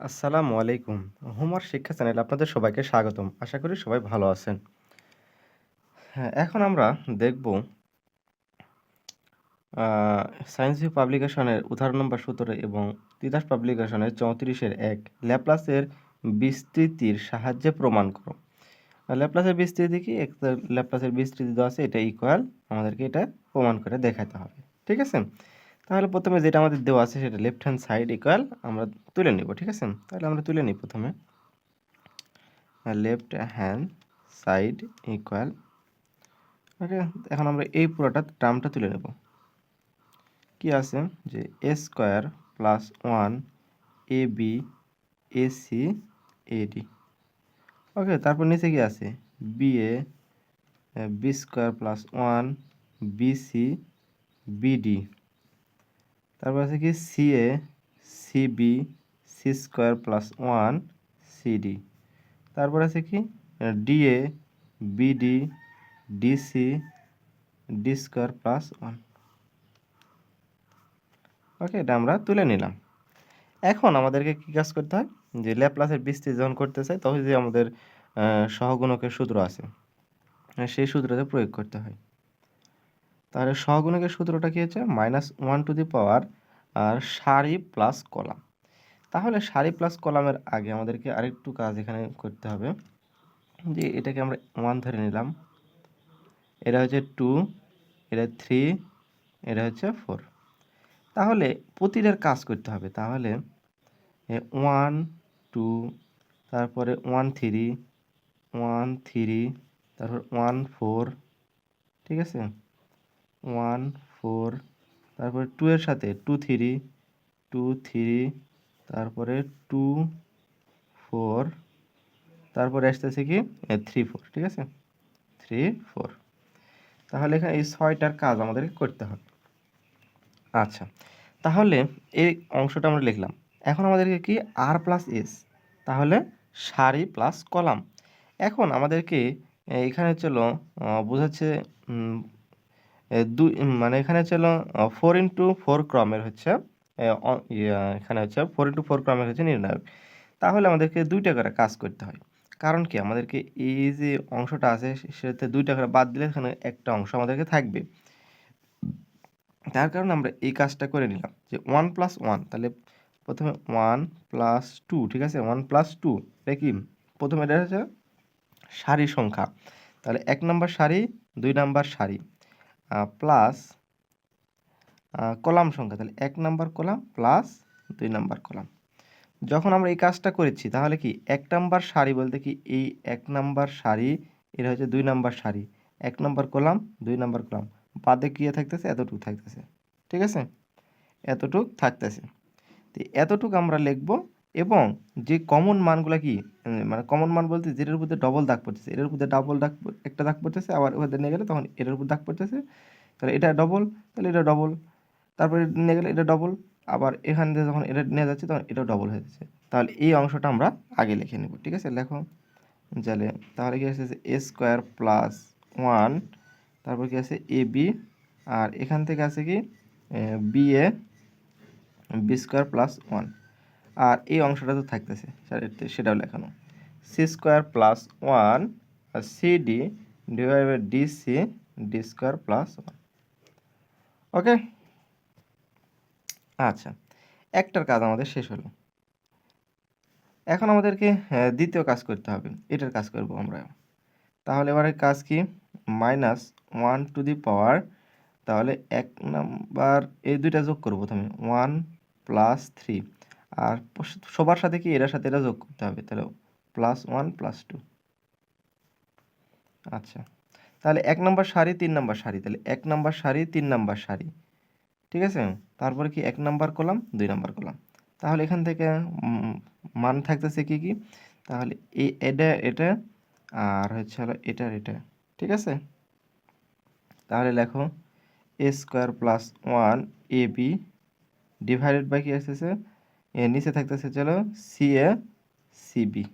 আসসালামু আলাইকুম। হোমওয়ার্ক শিক্ষা চ্যানেলে আপনাদের সবাইকে স্বাগতম। আশা করি সবাই ভালো আছেন। হ্যাঁ, এখন আমরা দেখব সায়েন্স পাবলিকেশনের উদাহরণ নম্বর ১৭ এবং তিতাস পাবলিকেশনের চৌত্রিশের এক ল্যাপ্লাসের বিস্তৃতির সাহায্যে প্রমাণ করো। ল্যাপ্লাসের বিস্তৃতি কি? ল্যাপ্লাসের বিস্তৃতি দেওয়া আছে এটা ইকুয়াল আমাদেরকে এটা প্রমাণ করে দেখাতে হবে। ঠিক আছে? তাহলে প্রথমে যেটা আমাদের দেওয়া আছে সেটা লেফট হ্যান্ড সাইড ইকুয়াল আমরা তুলে নিব, ঠিক আছে? তাহলে আমরা তুলে নিই প্রথমে। Left hand side equal okay এখন আমরা এই পুরোটা টার্মটা তুলে নেব। কি আছে? যে A square plus one A B A C A D okay তারপর নিচে কি আছে? B A B square plus one B C BD তারপর আছে কি? C A C B C square plus one CD তারপর আছে কি? D A BD DC D square plus one okay এটা আমরা তুলে নিলাম। এখন আমাদেরকে কী কাজ করতে হয়? যে ল্যাপ্লাসের বিস্তৃতি যখন করতে চাই তখন যে আমাদের সহগুণকের সূত্র আছে, সেই সূত্রতে প্রয়োগ করতে হয়। তাহলে সহগুণকের সূত্রটা কী হচ্ছে? Minus one to the power R সারি প্লাস কলাম তাহলে সারি প্লাস কলামের আগে আমাদেরকে আরেকটু কাজ এখানে করতে হবে। যে এটাকে আমরা ওয়ান ধরে নিলাম। এটা হচ্ছে টু এটা থ্রি এটা হচ্ছে ফোর তাহলে প্রতিটার কাজ করতে হবে। তাহলে ওয়ান টু তারপরে ওয়ান থ্রি ওয়ান থ্রি তারপর ওয়ান ফোর ঠিক আছে? ওয়ান, ফোর, তারপরে টু এর সাথে, টু, থ্রি টু, থ্রি, তারপরে টু, ফোর, তারপরে আসতেছে কি? থ্রি, ফোর, ঠিক আছে? Three, four. তাহলে এখানে এই ছয়টার কাজ আমাদেরকে করতে হবে। আচ্ছা তাহলে এই অংশটা আমরা লিখলাম। এখন আমাদেরকে কি? R plus S. তাহলে সারি প্লাস কলাম। এখন আমাদেরকে এখানে চলো বোঝাচ্ছে দুই মানে এখানে ছিল ফোর ইন্টু ফোর ক্রমের হচ্ছে এখানে হচ্ছে ফোর ইন্টু ফোর ক্রমের হচ্ছে নির্ণায়ক। তাহলে আমাদেরকে দুইটা করে কাজ করতে হয়। কারণ কি? আমাদেরকে এই যে অংশটা আছে সেটাতে দুইটা করে বাদ দিলে এখানে একটা অংশ আমাদেরকে থাকবে। তার কারণে আমরা এই কাজটা করে নিলাম যে ওয়ান প্লাস ওয়ান তাহলে প্রথমে ওয়ান প্লাস টু ঠিক আছে? ওয়ান প্লাস টু এটা কি? প্রথমে এটা হচ্ছে সারি সংখ্যা। তাহলে এক নম্বর সারি, দুই নাম্বার সারি। প্লাস কলাম সংখ্যা, তাহলে এক নাম্বার কলাম প্লাস দুই নাম্বার কলাম। যখন আমরা এই কাজটা করেছি, তাহলে কি এক নাম্বার সারি বলতে কি এই এক নাম্বার সারি, এটা হচ্ছে দুই নাম্বার সারি। এক নাম্বার কলাম, দুই নাম্বার কলাম। বাদে কী থাকতেছে? এতটুকু থাকতেছে। ঠিক আছে? এতটুক থাকতেছে। তো এতটুক আমরা লিখব এবং যে কমন মানগুলো কি? মানে কমন মান বলতে যেটার উপরে ডবল দাগ পড়তেছে, এটার উপরে ডাবল দাগ একটা দাগ পড়তেছে, আবার ওদের নিয়ে গেলে তখন এটার উপর দাগ পড়তেছে। তাহলে এটা ডবল তাহলে এটা ডবল তারপরে নিয়ে গেলে এটা ডবল আবার এখান থেকে যখন এটা নিয়ে যাচ্ছে তখন এটা ডবল হয়ে যাচ্ছে। তাহলে এই অংশটা আমরা আগে লিখে নেব, ঠিক আছে? লেখো জালে তাহলে কি আছে এ স্কোয়ার প্লাস ওয়ান তারপর কি আছে? এ বি আর এখান থেকে আছে কি? B A B square plus one আর এই অংশটা তো থাকতেছে সেটাও লেখানো। সি স্কোয়ার প্লাস ওয়ান আর C D divide D C D square plus one okay আচ্ছা একটার কাজ আমাদের শেষ হলো। এখন আমাদেরকে দ্বিতীয় কাজ করতে হবে। এটার কাজ করব আমরা। তাহলে এবারে কাজ কি? Minus one to the power তাহলে এক নাম্বার, এই দুইটা যোগ করব প্রথমে। ওয়ান প্লাস থ্রি আর সবার সাথে কি এটার সাথে এটা যোগ করতে হবে? তাহলে প্লাস ওয়ান প্লাস টু আচ্ছা। তাহলে এক নম্বর সারি, তিন নম্বর সারি। তাহলে এক নম্বর সারি, তিন নম্বর সারি। ঠিক আছে? তারপরে কি এক নাম্বার কলাম দুই নাম্বার কলাম তাহলে এখান থেকে মান থাকতেছে কি কি? তাহলে এই এটা এটা আর হচ্ছে হলো এটার এটা। ঠিক আছে? তাহলে লেখো A square plus one A B divided by কি আসতেছে? এর নিচে থাকতেছে চলো সি এ সিবি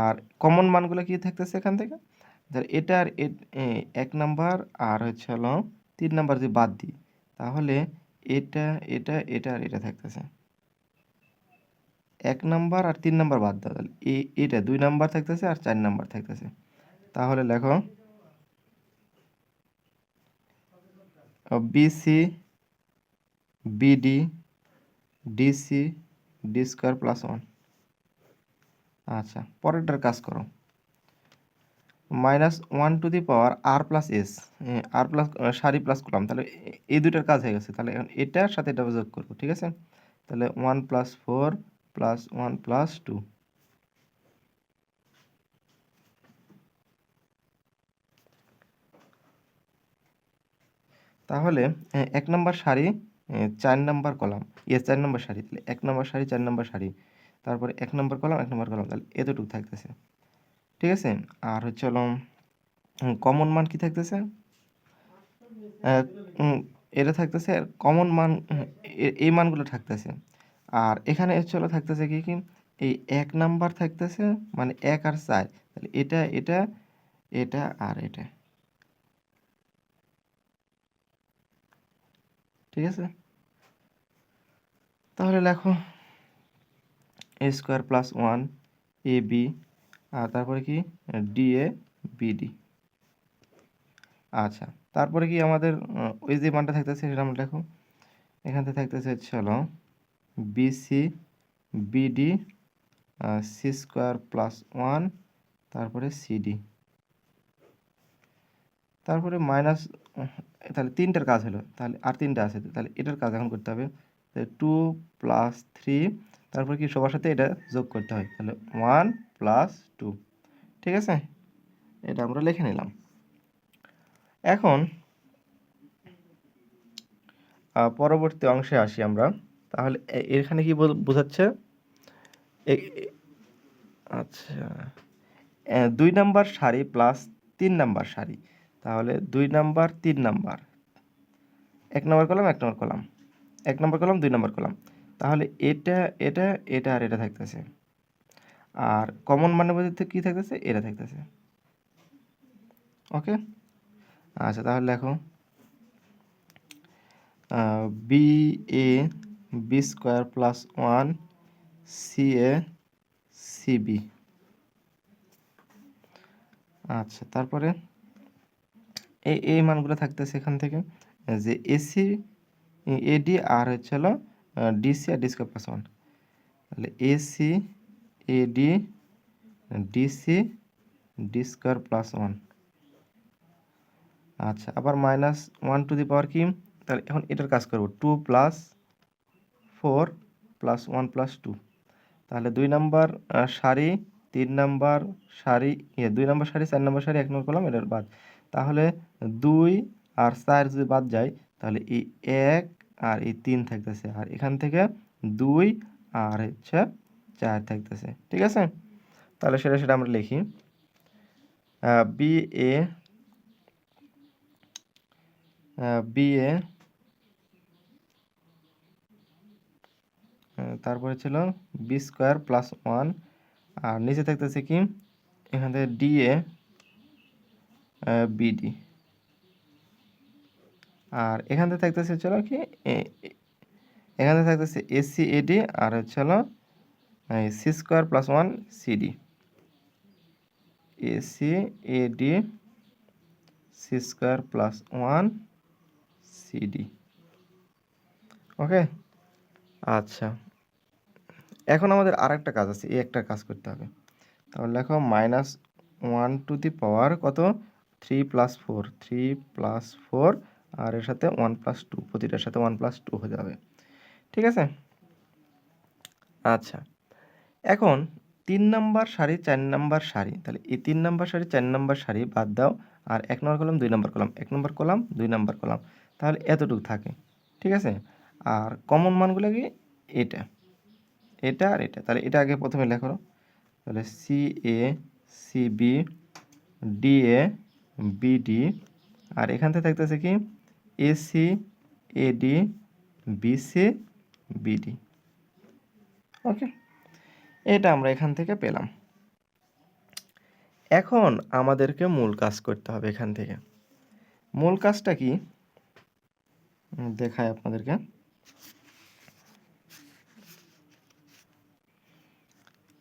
আর কমন মানগুলো কি থাকতেছে এখান থেকে? ধর এটার এক নাম্বার আর হচ্ছে হলো তিন নাম্বার যদি বাদ দিই, তাহলে এটা এটা এটা আর এটা থাকতেছে। এক নাম্বার আর তিন নাম্বার বাদ দাও, তাহলে এ, এটা দুই নাম্বার থাকতেছে আর চার নাম্বার থাকতেছে। তাহলে লেখো BC BD DC D square plus one. আচ্ছা পরেরটার কাজ করো। Minus one to the power R plus S R plus সারি প্লাস করলাম তাহলে এই দুইটার কাজ হয়ে গেছে। তাহলে এখন এটার সাথে এটা যোগ করব ঠিক আছে? তাহলে one plus four plus one plus two. তাহলে এক নম্বর এ, চার নম্বর কলাম। ইয়ে চার নম্বর সারি তাহলে এক নম্বর সারি চার নম্বর সারি তারপরে এক নম্বর কলাম, এক নম্বর কলাম, তাহলে এতটুকু থাকতেছে। ঠিক আছে? আর হচ্ছে হলো কমন মান কি থাকতেছে? এটা থাকতেছে কমন মান এই মানগুলো থাকতেছে। আর এখানে হচ্ছে হলো থাকতেছে কি কি? এই এক নাম্বার থাকতেছে মানে এক আর চার। তাহলে এটা এটা এটা আর এটা। ঠিক আছে? তাহলে লেখো A square plus one A B আর তারপরে কি? ডি এ বিডি আচ্ছা তারপরে কি আমাদের ওই যে মানটা থাকতেছে সেটা আমরা লেখো। এখান থেকে থাকতেছে হচ্ছে হলো BC BD C square plus one তারপরে সিডি তারপরে মাইনাস তাহলে তিনটার কাজ হলো, তাহলে আর তিনটা আছে, তাহলে এটার কাজ এখন করতে হবে। টু প্লাস থ্রি তারপর কি সবার সাথে এটা যোগ করতে হয়। তাহলে ওয়ান প্লাস টু ঠিক আছে? এটা আমরা লিখে নিলাম। এখন পরবর্তী অংশে আসি আমরা। তাহলে এখানে কি বোঝ- বোঝাচ্ছে? আচ্ছা দুই নাম্বার সারি প্লাস তিন নাম্বার সারি। তাহলে দুই নাম্বার, তিন নাম্বার। এক নম্বর কলাম, এক নম্বর কলাম। এক নম্বর কলাম, দুই নম্বর কলাম। তাহলে এটা এটা এটা আর এটা থাকতেছে। আর কমন মানের মধ্যে কী থাকতেছে? এটা থাকতেছে। ওকে আচ্ছা তাহলে দেখো। B A B square plus one C A C B আচ্ছা তারপরে এই এই মানগুলো থাকতেছে এখান থেকে। যে এসি এডি আর হচ্ছে হলো ডিসি আর ডিসি ওয়ান তাহলে AC AD DC D plus one আচ্ছা আবার minus one to the power কি? তাহলে এখন এটার কাজ করব। Two plus four plus one plus two তাহলে দুই নাম্বার সারি, তিন নাম্বার সারি ইয়ে দুই নাম্বার সারি, চার নাম্বার সারি, এক নম্বর কলাম এটার বাদ। তাহলে দুই আর চার যদি বাদ যায় তাহলে এই এক আর এই তিন থাকতেছে। আর এখান থেকে দুই আর হচ্ছে চার থাকতেছে। ঠিক আছে? তাহলে সেটা সেটা আমরা লিখি। বি এ বি এ তারপরে ছিল বি স্কোয়ার প্লাস ওয়ান আর নিচে থাকতেছে কি? এখান থেকে ডি এ বিডি আর এখান থেকে থাকতেছে চলো কি এখান থেকে থাকতেছে এসি এডি আর হচ্ছে হলো C square plus one CD AC AD C square plus one CD okay আচ্ছা। এখন আমাদের আর একটা কাজ আছে, এই একটা কাজ করতে হবে। তাহলে লেখো minus one to the power কত? Three plus four three plus four আর এর সাথে ওয়ান প্লাস টু প্রতিটার সাথে ওয়ান প্লাস টু হয়ে যাবে। ঠিক আছে? আচ্ছা। এখন তিন নাম্বার সারি চার নাম্বার সারি তাহলে এই তিন নাম্বার সারি চার নাম্বার সারি বাদ দাও, আর এক নম্বর কলাম, দুই নম্বর কলাম, এক নম্বর কলাম, দুই নম্বর কলাম, তাহলে এতটুকু থাকে। ঠিক আছে? আর কমন মানগুলো কি? এটা। এটা আর এটা। তাহলে এটা আগে প্রথমে লেখো। তাহলে C A C B D A BD আর এখান থেকে থাকতেছে কি? AC AD BC BD okay এটা আমরা এখান থেকে পেলাম। এখন আমাদেরকে মূল কাজ করতে হবে এখান থেকে। মূল কাজটা কি? দেখায় আপনাদেরকে।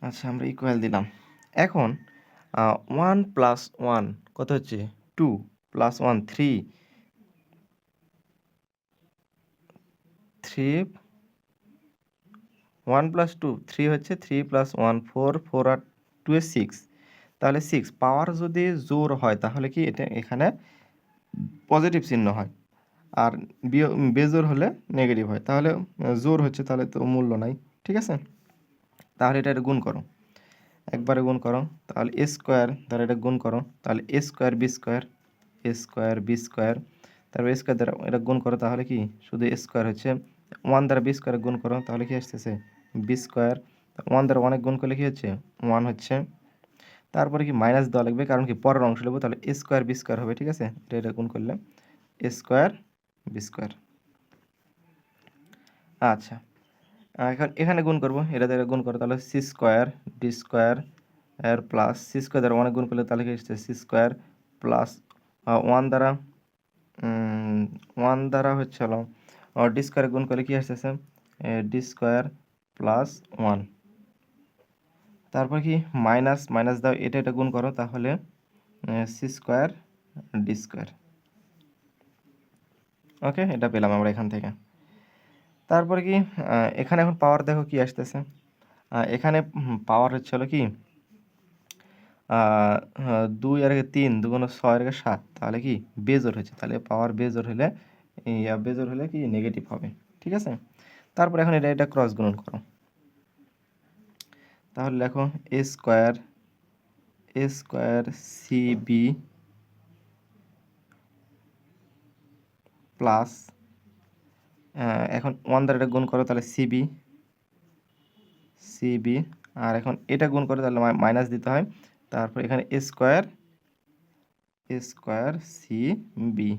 আচ্ছা আমরা ইকুয়াল দিলাম। এখন ওয়ান প্লাস ওয়ান কত হচ্ছে? Two plus one three three one plus two three হচ্ছে three plus one four four আর টু এ সিক্স তাহলে সিক্স পাওয়ার যদি জোর হয়, তাহলে কি এটা এখানে পজিটিভ চিহ্ন হয়। আর বেজোর হলে নেগেটিভ হয়। তাহলে জোর হচ্ছে, তাহলে তো মূল্য নাই, ঠিক আছে? তাহলে এটা গুণ করো। একবারে গুণ করো। তাহলে এ স্কোয়ার দ্বারা এটা গুণ করো। তাহলে A square B square A square B square তারপর স্কোয়ার দ্বারা এটা গুণ করো, তাহলে কি? শুধু এ স্কোয়ার হচ্ছে ওয়ান দ্বারা বি স্কোয়ার গুণ করো, তাহলে কি আসতেছে? বি স্কোয়ার, ওয়ান দ্বারা অনেক গুণ করলে কি হচ্ছে? ওয়ান হচ্ছে। তারপরে কি মাইনাস দেওয়া লাগবে, কারণ কি পরের অংশ নেব, তাহলে এ স্কোয়ার বি স্কোয়ার হবে, ঠিক আছে? এটা এটা গুণ করলে এ স্কোয়ার বি স্কোয়ার। আচ্ছা এখন এখানে গুণ করব, এটা দ্বারা গুণ করো, তাহলে সি স্কোয়ার ডি স্কোয়ার, এর প্লাস সি স্কোয়ার দ্বারা অনেক গুণ করলে তাহলে কি আসছে সি স্কোয়ার প্লাস ওয়ান দ্বারা ওয়ান দ্বারা হচ্ছে হলো ডি স্কোয়ার গুণ করলে কি আসতেছে? ডি স্কোয়ার প্লাস ওয়ান তারপর কি? মাইনাস মাইনাস দাও, এটা এটা গুণ করো, তাহলে C square D square okay এটা পেলাম আমরা এখান থেকে। তারপরে কি? এখানে এখন পাওয়ার দেখো কি আসতেছে। এখানে পাওয়ার হচ্ছে হলো কি? দুই আর তিন, দুগুণ ছয় আর সাত, তাহলে কি? বেজোর হচ্ছে, তাহলে পাওয়ার বেজোর হলে ইয়া বেজোর হলে কি নেগেটিভ হবে, ঠিক আছে? তারপর এখন এটা এটা ক্রস গুণন করো। তাহলে লেখো A square A square C B plus এখন ওয়ান দ্বারা এটা গুণ করো, তাহলে সিবি সিবি আর এখন এটা গুণ করে, তাহলে মাইনাস দিতে হয়। তারপর এখানে A square A square C B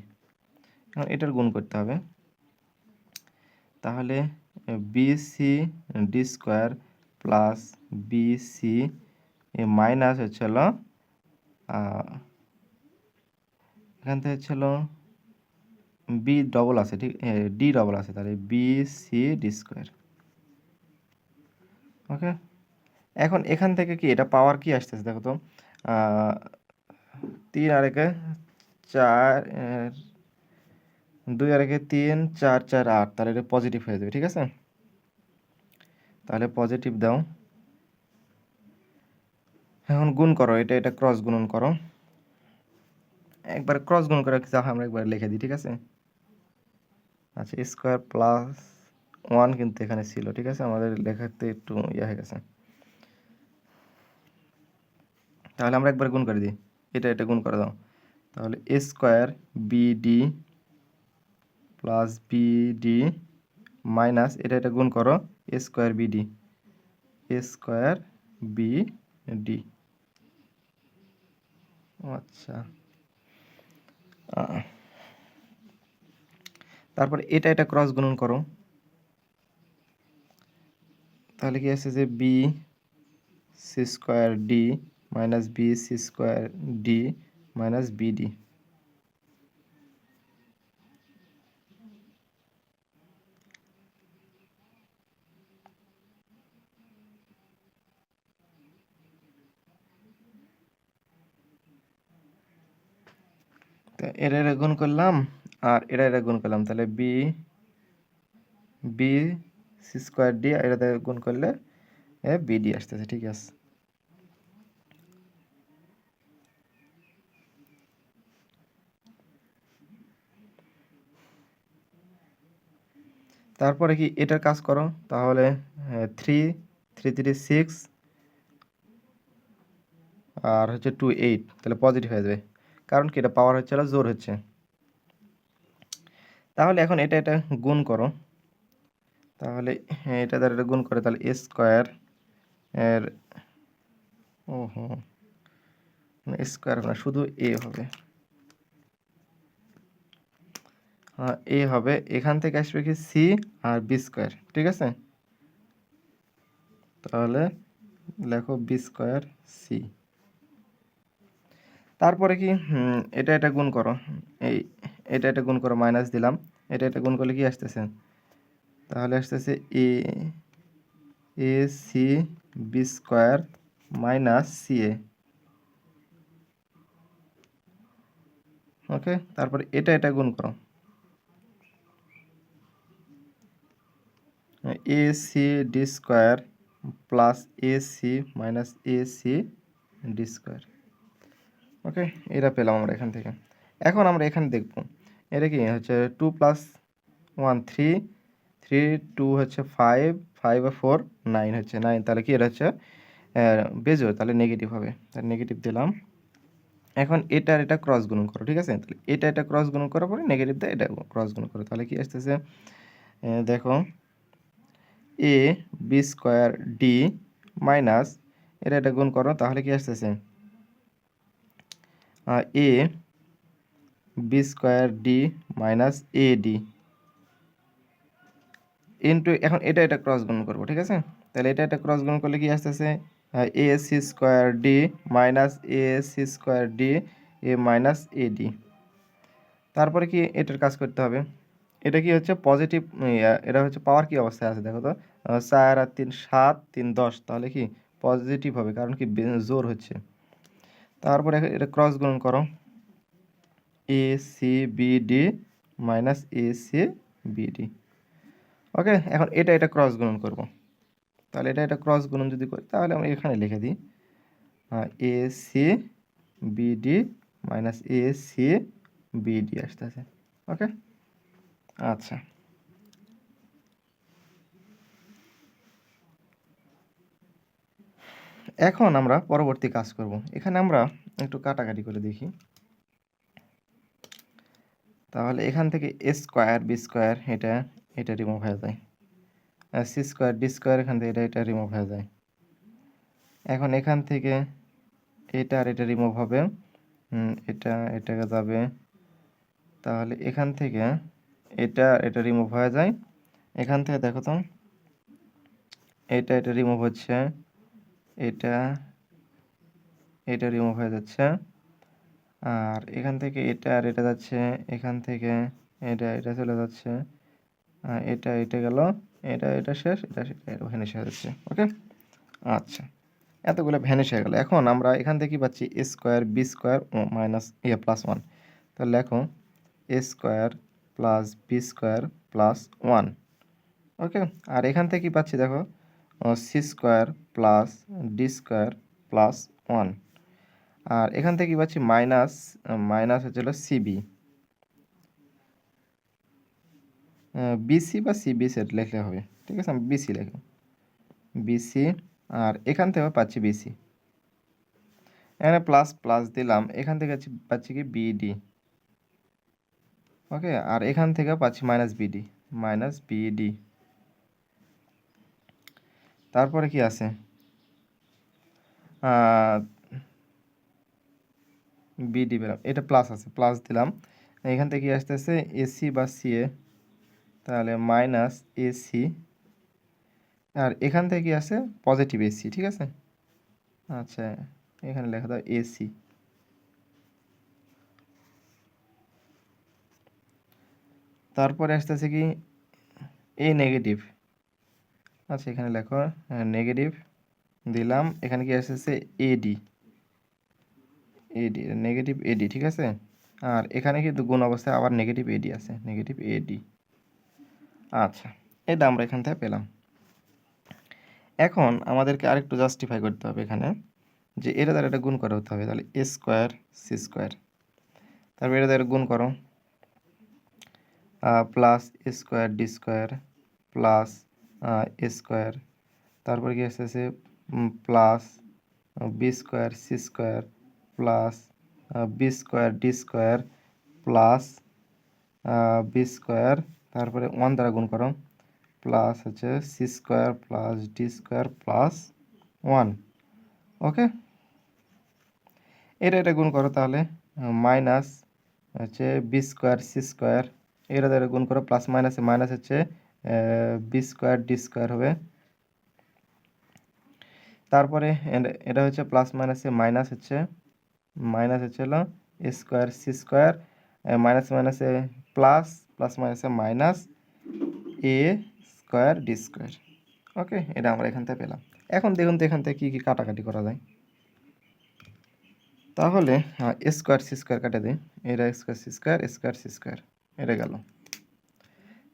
এটার গুণ করতে হবে। তাহলে B C D square plus B C minus হচ্ছে হলো এখান থেকে হচ্ছে হলো বি ডবল আছে, ঠিক ডি ডবল আছে, তাহলে B C D square okay এখন এখান থেকে কি এটা পাওয়ার কি আসতেছে? দেখো তো তিন আর একে চার দুই আর একে তিন, চার চার, আট, তাহলে এটা পজিটিভ হয়ে যাবে, ঠিক আছে? তাহলে পজিটিভ দাও। এখন গুণ করো, এটা এটা ক্রস গুণন করো। একবার ক্রস গুণ করে যা আমরা একবার লিখে দিই, ঠিক আছে? আচ্ছা স্কোয়ার প্লাস ওয়ান কিন্তু এখানে ছিল, ঠিক আছে? আমাদের লেখাতে একটু ইয়ে হয়ে গেছে। তাহলে আমরা একবার গুণ করে দিই। এটা এটা গুণ করে দাও। তাহলে square BD plus BD minus এটা এটা গুণ করো A square BD A square BD আচ্ছা। তারপর এটা এটা ক্রস গুণন করো। তাহলে কি আছে যে B C square D minus B C square D minus BD এটা এটা গুণ করলাম, আর এটা এটা গুণ করলাম, তাহলে B B C square D এটাতে গুণ করলে এ বিডি আসতেছে, ঠিক আছে? তারপরে কি এটার কাজ করো? তাহলে থ্রি থ্রি থ্রি সিক্স আর হচ্ছে টু এইট তাহলে পজিটিভ হয়ে যাবে। কারণ কি? এটা পাওয়ার হচ্ছে না জোর হচ্ছে। তাহলে এখন এটা এটা গুণ করো। তাহলে হ্যাঁ, এটা দ্বারা এটা গুণ করে তাহলে এ স্কোয়ার এর ও হো স্কোয়ার না শুধু এ হবে। হ্যাঁ এ হবে এখান থেকে আসবে কি? সি আর বি স্কোয়ার ঠিক আছে? তাহলে লেখো বি স্কোয়ার সি তারপরে কি এটা এটা গুণ করো এই, এটা এটা গুণ করো মাইনাস দিলাম, এটা এটা গুণ করলে কি আসতেছে? তাহলে আসতেছে A A C B square minus C A okay তারপরে এটা এটা গুণ করো। A C D square plus A C minus A C D square okay এটা পেলাম আমরা এখান থেকে। এখন আমরা এখানে দেখব। এটা কি হচ্ছে two plus one three three two হচ্ছে ফাইভ ফাইভ আর ফোর নাইন হচ্ছে। নাইন তাহলে কি? এটা হচ্ছে বেজোর তাহলে নেগেটিভ হবে। তাহলে নেগেটিভ দিলাম। এখন এটা আর এটা ক্রস গুণন করো, ঠিক আছে? তাহলে এটা এটা ক্রস গুণন করার পরে নেগেটিভ দেয় এটা ক্রস গুণন করো। তাহলে কি আসতেছে? দেখো A B square D minus এটা এটা গুণ করো, তাহলে কি আসতেছে? A B square D minus A D. Into এখন এটা এটা ক্রস গুণ করব, ঠিক আছে? তাহলে এটা এটা ক্রস গুণ করলে কি আসতেছে? A C square D minus A C square D A minus A D. তারপরে কি এটার কাজ করতে হবে? এটা কি হচ্ছে পজিটিভ এটা হচ্ছে পাওয়ার কি অবস্থায় আছে দেখো তো? চার আর তিন সাত, তিন দশ, তাহলে কি পজিটিভ হবে? কারণ কি জোর হচ্ছে। তারপরে এটা ক্রস গুণন করো। A C B D minus A C B D okay এখন এটা এটা ক্রস গুণন করব। তাহলে এটা এটা ক্রস গুণন যদি করি, তাহলে আমরা এখানে লিখে দিই। A C BD minus A C B BD আসতেছে। ওকে আচ্ছা। এখন আমরা পরবর্তী কাজ করব। এখানে আমরা একটু কাটাকাটি করে দেখি। তাহলে এখান থেকে এ স্কোয়ার বি স্কোয়ার এটা এটা রিমুভ হয়ে যায়। সি স্কোয়ার ডি স্কোয়ার এখান থেকে এটা এটা রিমুভ হয়ে যায়। এখন এখান থেকে এটা আর এটা রিমুভ হবে। এটা, এটাকে যাবে। তাহলে এখান থেকে এটা এটা রিমুভ হয়ে যায়। এখান থেকে দেখো তো, এটা এটা রিমুভ হচ্ছে। এটা এটা রিমুভ হয়ে যাচ্ছে। আর এখান থেকে এটা আর এটা যাচ্ছে, এখান থেকে এটা এটা চলে যাচ্ছে। এটা এটা গেল, এটা এটা শেষ, এটা ভ্যানিশ হয়ে যাচ্ছে ওকে আচ্ছা এতগুলো ভ্যানিশ হয়ে গেল। এখন আমরা এখান থেকে পাচ্ছি? A square B square minus A plus one তাহলে লেখো A square plus B square plus one okay আর এখান থেকে পাচ্ছি দেখো? C square plus D square plus one. আর এখান থেকে পাচ্ছি মাইনাস মাইনাস হচ্ছে হলো সিবি বিসি বা সিবিসি লিখলে হবে, ঠিক আছে? আমি বিসি লিখব। বিসি আর এখান থেকে পাচ্ছি বিসি এখানে প্লাস প্লাস দিলাম, এখান থেকে পাচ্ছি কি বিডি ওকে? আর এখান থেকে পাচ্ছি মাইনাস বিডি মাইনাস বিডি তারপরে কি আছে? বিডি পেলাম এটা প্লাস আছে প্লাস দিলাম। এখান থেকে কি আসতেছে এসি বা সিএ তাহলে মাইনাস এসি আর এখান থেকে কি আছে? পজিটিভ এসি ঠিক আছে? আচ্ছা এখানে লেখা দাও এসি তারপরে আসতেছে কি? এ নেগেটিভ আচ্ছা এখানে লেখো নেগেটিভ দিলাম। এখানে কি আসতেছে এডি এডি নেগেটিভ এডি ঠিক আছে? আর এখানে কিন্তু গুণ অবস্থায় আবার নেগেটিভ এডি আছে নেগেটিভ এডি আচ্ছা এটা আমরা এখান থেকে পেলাম। এখন আমাদেরকে আরেকটু জাস্টিফাই করতে হবে এখানে, যে এটা দ্বারা এটা গুণ করা হতে হবে। তাহলে এ স্কোয়ার সি স্কোয়ার তারপর এটা দ্বারা গুণ করো plus A square D square plus square তারপর কি আসতেছে? Plus B square C square plus B square D square plus B square তারপরে ওয়ান দ্বারা গুণ করো প্লাস হচ্ছে C square plus D square plus one okay এটা এটা গুণ করো তাহলে মাইনাস হচ্ছে বি স্কোয়ার সি স্কোয়ার এটা দ্বারা গুণ করো প্লাস মাইনাসে মাইনাস হচ্ছে বি স্কোয়ার ডি স্কোয়ার হবে। তারপরে এটা হচ্ছে প্লাস মাইনাসে মাইনাস হচ্ছে মাইনাস হচ্ছে হলো স্কোয়ার সি স্কোয়ার মাইনাস মাইনাসে প্লাস প্লাস মাইনাসে minus A square D square okay এটা আমরা এখান থেকে পেলাম। এখন দেখুন তো এখান থেকে কী কী কাটাকাটি করা যায়। তাহলে স্কোয়ার সি স্কোয়ার কাটে দিই। এটা square C square square C square এটা গেল।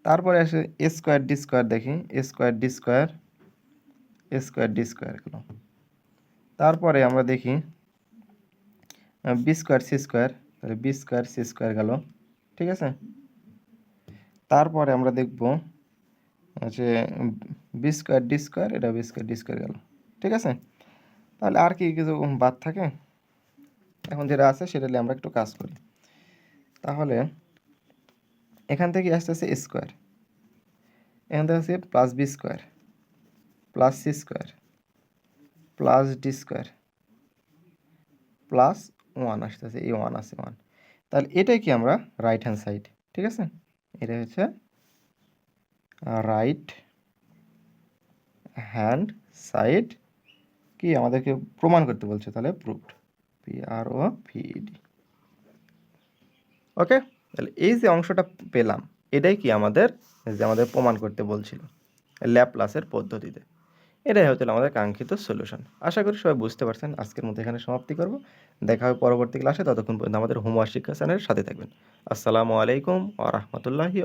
তারপরে আসে এ স্কোয়ার ডি স্কোয়ার দেখি A square D square A square D square গেল। তারপরে আমরা দেখি বি স্কোয়ার সি স্কোয়ার তাহলে বি স্কোয়ার সি স্কোয়ার গেল, ঠিক আছে? তারপরে আমরা দেখব যে বি স্কোয়ার ডি স্কোয়ার এটা বি স্কোয়ার ডি স্কোয়ার গেল, ঠিক আছে? তাহলে আর কি কিছু বাদ থাকে? এখন যেটা আছে সেটা নিয়ে আমরা একটু কাজ করি। তাহলে এখান থেকে আসতেছে স্কোয়ার এখান থেকে আসছে plus B square plus C square plus D square plus one আসতেছে এই ওয়ান আছে ওয়ান তাহলে এটাই কি আমরা রাইট হ্যান্ড সাইড ঠিক আছে? এটা হচ্ছে রাইট হ্যান্ড সাইড কি আমাদেরকে প্রমাণ করতে বলছে তাহলে প্রুফড পি আর ও ভিডি ওকে তাহলে এই যে অংশটা পেলাম, এটাই কি আমাদের, যে আমাদের প্রমাণ করতে বলছিল, ল্যাপ্লাসের পদ্ধতিতে। এটাই হয়তো আমাদের কাঙ্ক্ষিত সলিউশন আশা করি সবাই বুঝতে পারছেন। আজকের মধ্যে এখানে সমাপ্তি করব। দেখা হবে পরবর্তী ক্লাসে ততক্ষণ পর্যন্ত আমাদের হোমওয়ার্ক শিক্ষা চ্যানেলের সাথে থাকবেন। আসসালামু আলাইকুম আ রহমতুল্লাহি